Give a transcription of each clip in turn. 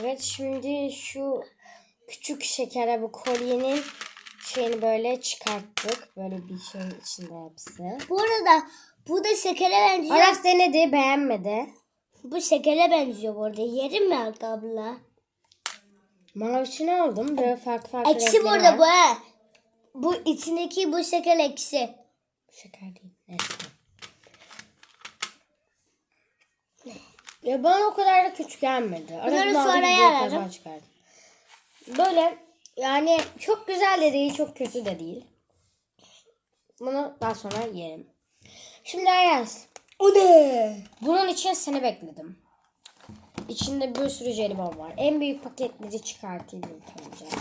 Evet şimdi şu küçük şekere bu kolyenin şeyini böyle çıkarttık. Böyle bir şeyin içinde hepsi. Bu arada bu da şekere benziyor. Aras denedi beğenmedi. Bu şekere benziyor bu arada. Yerim mi Hakkı abla? Mavisini aldım. Böyle farklı farklı renkleri bu arada var. bu ha. Bu içindeki bu şeker ekşi. Şeker değil. Neyse. Ya bana o kadar da küçük gelmedi. Bunları sonra yararım. çıkardım. Böyle yani çok güzel de değil, çok kötü de değil. Bunu daha sonra yerim. Şimdi Ayaz. O ne? Bunun için seni bekledim. İçinde bir sürü jelibon var. En büyük paketleri çıkartayım ilk önce.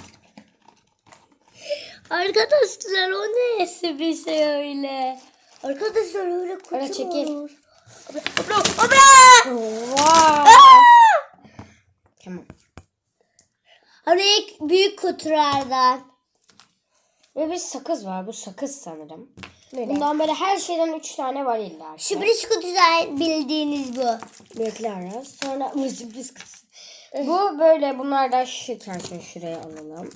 Arkadaşlar o ne bir şey öyle? Arkadaşlar öyle kutu Ara çekil. olur. Abla, abla, abla! Wow. tamam. Hani ilk büyük kutulardan. Ve bir sakız var. Bu sakız sanırım. Böyle. Bundan böyle her şeyden 3 tane var illa. ki. Sürpriz kutusu bildiğiniz bu. Bekle Aras. Sonra bu sürpriz kutusu. Bu böyle bunlardan şeker şöyle şuraya alalım.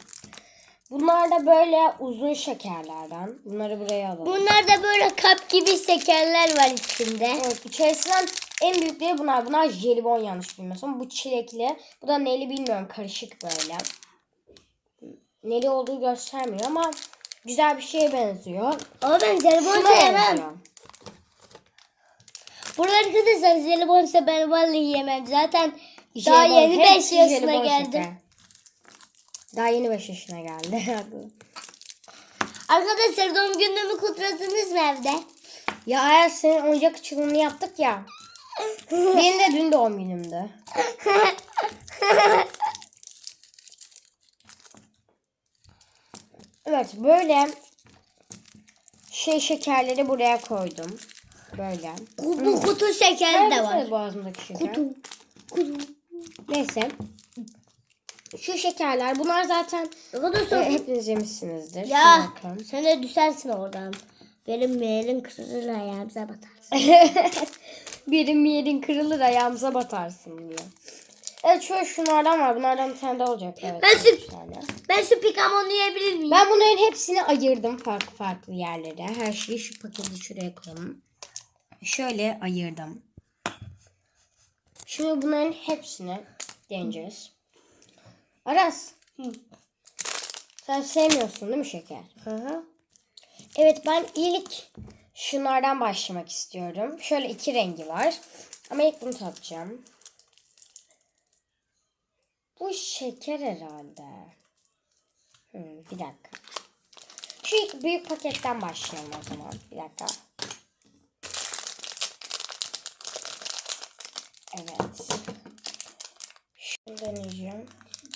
Bunlar da böyle uzun şekerlerden. Bunları buraya alalım. Bunlar da böyle kap gibi şekerler var içinde. Evet, içerisinden en büyükleri bunlar. Bunlar jelibon yanlış bilmiyorsam. Bu çilekli. Bu da neli bilmiyorum. Karışık böyle. Neli olduğu göstermiyor ama güzel bir şeye benziyor. Ama ben jelibon sevmem. Burada arkadaşlar jelibon ise ben vallahi yemem. Zaten daha Jelibon, yeni hepsi 5 yaşına geldim. şeker. Daha yeni 5 yaşına geldi. Arkadaşlar doğum günümü kutladınız mı evde? ya eğer senin oyuncak açılımını yaptık ya. Benim de dün doğum günümdü. Evet böyle şey şekerleri buraya koydum. Böyle. Bu, kutu şekeri de var. boğazımdaki şeker. Kutu. Kutu. Neyse. Şu şekerler bunlar zaten e, Arkadaşlar hepiniz yemişsinizdir. ya sen de düşersin oradan. Benim meğerim kırılır ayağımıza batarsın. Birim yerin kırılır ayağımıza batarsın diyor. Evet şöyle şunlardan var. Bunlardan bir tane daha olacak. Evet. Ben şu- ben şu pikamonu yiyebilir miyim? Ben bunların hepsini ayırdım farklı farklı yerlere. Her şeyi şu paketi şuraya koyalım. Şöyle ayırdım. Şimdi bunların hepsini deneyeceğiz. Aras. Sen sevmiyorsun değil mi şeker? Hı hı. Evet ben ilk şunlardan başlamak istiyorum. Şöyle iki rengi var. Ama ilk bunu tatacağım. Bu şeker herhalde. Hmm, bir dakika. Şu ilk büyük paketten başlayalım o zaman. Bir dakika. Evet. Şunu deneyeceğim.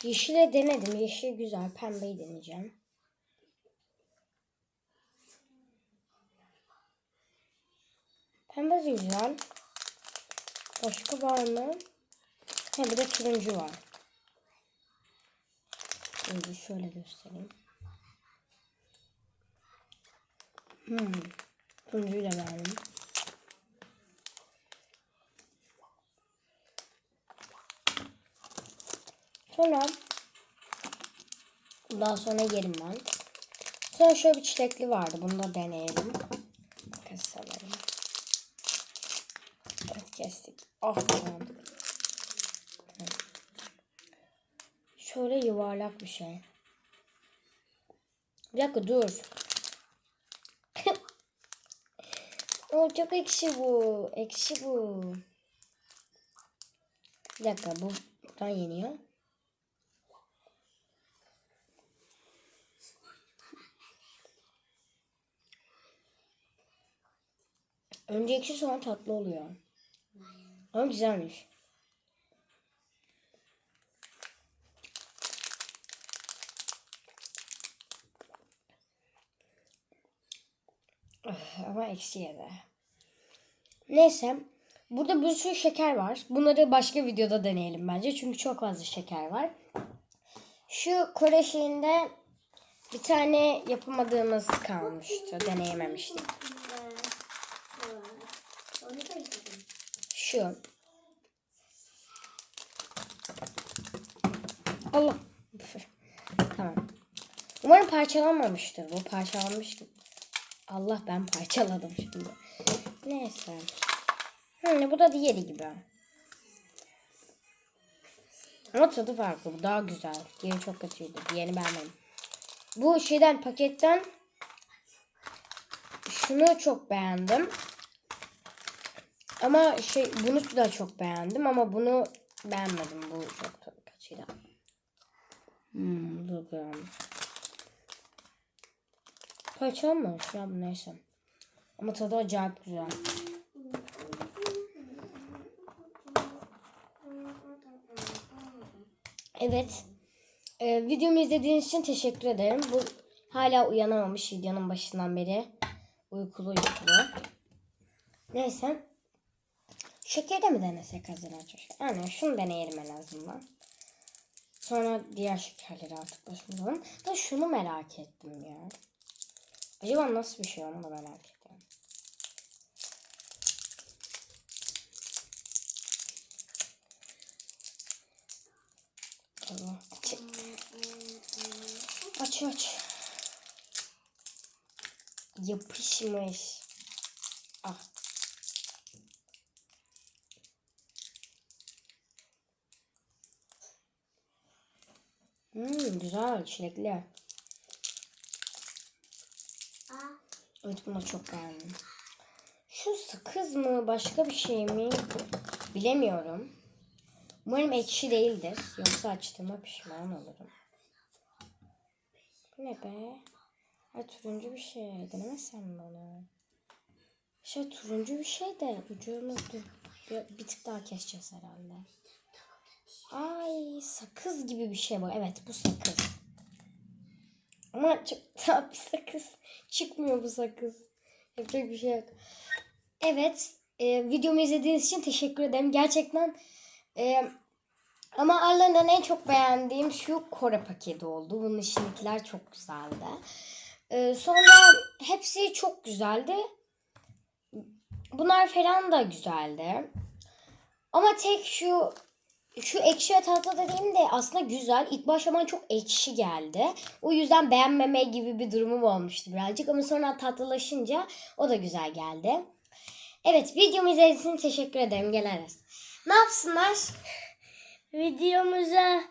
Yeşile denedim. Yeşil güzel. Pembeyi deneyeceğim. Pembe güzel. Başka var mı? Ha bir de turuncu var. Şimdi şöyle göstereyim. Hmm. Turuncuyu da beğendim. Sonra daha sonra yerim ben. Sonra şöyle bir çilekli vardı. Bunu da deneyelim. Kasalarım. Evet kestik. Ah tamam. Şöyle yuvarlak bir şey. Bir dakika dur. o çok ekşi bu. Ekşi bu. Bir dakika bu buradan yeniyor. Önce ekşi sonra tatlı oluyor. Ama güzelmiş. Öf, Ama eksi yedi. Neyse. Burada bir sürü şeker var. Bunları başka videoda deneyelim bence. Çünkü çok fazla şeker var. Şu Kore şeyinde bir tane yapamadığımız kalmıştı. Deneyememiştik. Şu. Allah. tamam. Umarım parçalanmamıştır bu. Parçalanmış. Allah ben parçaladım şimdi. Neyse. Hı, bu da diğeri gibi. Ama tadı farklı. Bu daha güzel. Diğeri çok kötüydü. Diğerini beğenmedim. Bu şeyden paketten şunu çok beğendim. Ama şey bunu da çok beğendim ama bunu beğenmedim. Bu çok tadı kötüydü. Hmm, bu beğendim. Parçalanmamış ya bu neyse. Ama tadı acayip güzel. Evet. Ee, videomu izlediğiniz için teşekkür ederim. Bu hala uyanamamış videonun başından beri. Uykulu uykulu. Neyse. Şekeri de mi denesek hazır açmış? Yani şunu deneyelim en azından. Sonra diğer şekerleri artık başlayalım. Da şunu merak ettim ya. Acaba nasıl bir şey onu da merak ediyorum. Allah aç. Aç aç. Yapışmış. Ah. Hmm, güzel çilekli. Evet bunu çok beğendim. Şu sakız mı başka bir şey mi bilemiyorum. Umarım ekşi değildir. Yoksa açtığıma pişman olurum. Bu ne be? Ay turuncu bir şey. Denemezsem mi onu? Şey turuncu bir şey de ucunu. Bir, bir tık daha keseceğiz herhalde. Ay sakız gibi bir şey bu. Evet bu sakız. Ama çok tatlı bir sakız. Çıkmıyor bu sakız. Yapacak bir şey yok. Evet. E, videomu izlediğiniz için teşekkür ederim. Gerçekten e, ama aralarından en çok beğendiğim şu Kore paketi oldu. Bunun içindekiler çok güzeldi. E, sonra hepsi çok güzeldi. Bunlar falan da güzeldi. Ama tek şu şu ekşi ve tatlı dediğim de aslında güzel. İlk başta bana çok ekşi geldi. O yüzden beğenmeme gibi bir durumum olmuştu birazcık. Ama sonra tatlılaşınca o da güzel geldi. Evet videomu izlediğiniz için teşekkür ederim. Gel Aras. Ne yapsınlar? Videomuza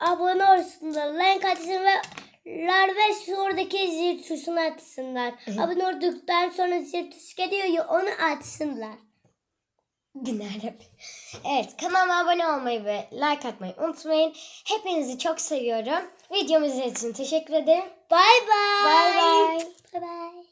abone olsunlar, like atsınlar ve sonraki zil tuşunu açsınlar. abone olduktan sonra zil tuşu geliyor ya onu açsınlar. Günler Evet kanalıma abone olmayı ve like atmayı unutmayın. Hepinizi çok seviyorum. Videomu izlediğiniz için teşekkür ederim. Bye bye. Bye bye. Bye bye.